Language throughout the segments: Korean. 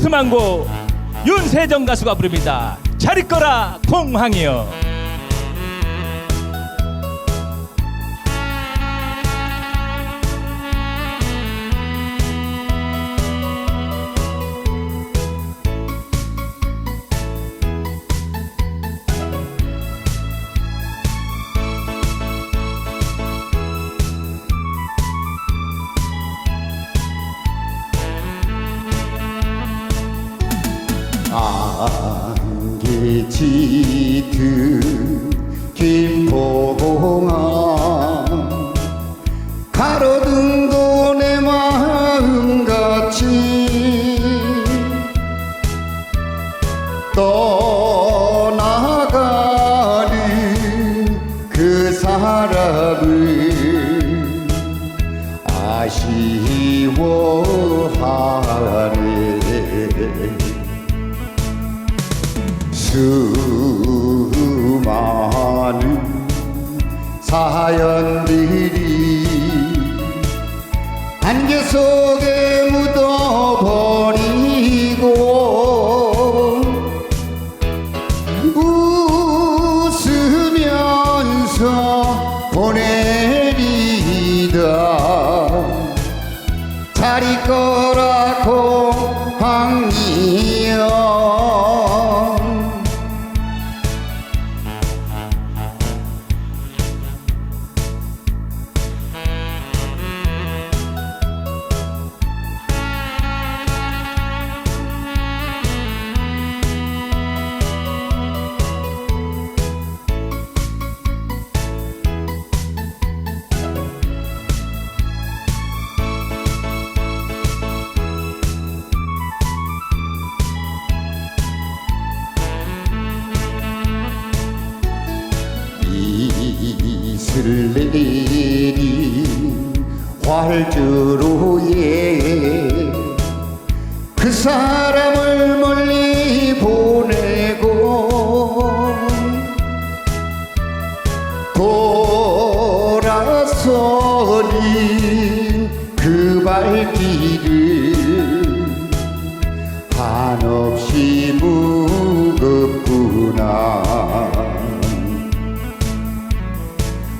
스스망고 윤세정 가수가 부릅니다. 잘 있거라 공항이여. 안개 짙은 김포공항 가로등도 내 마음같이 떠나가는 그 사람을 아쉬워하 사연들이 안개 속에 이슬 내린 활주로에 그 사람을 멀리 보내고 돌아서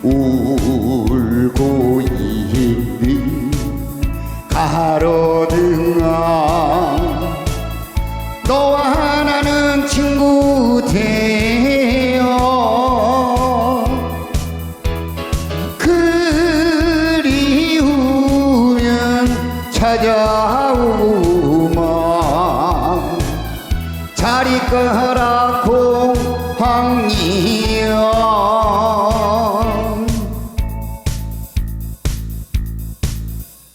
울고 있는 가로등아 너와 나는 친구 되어 그리우면 찾아오마. 잘 있거라. 공황이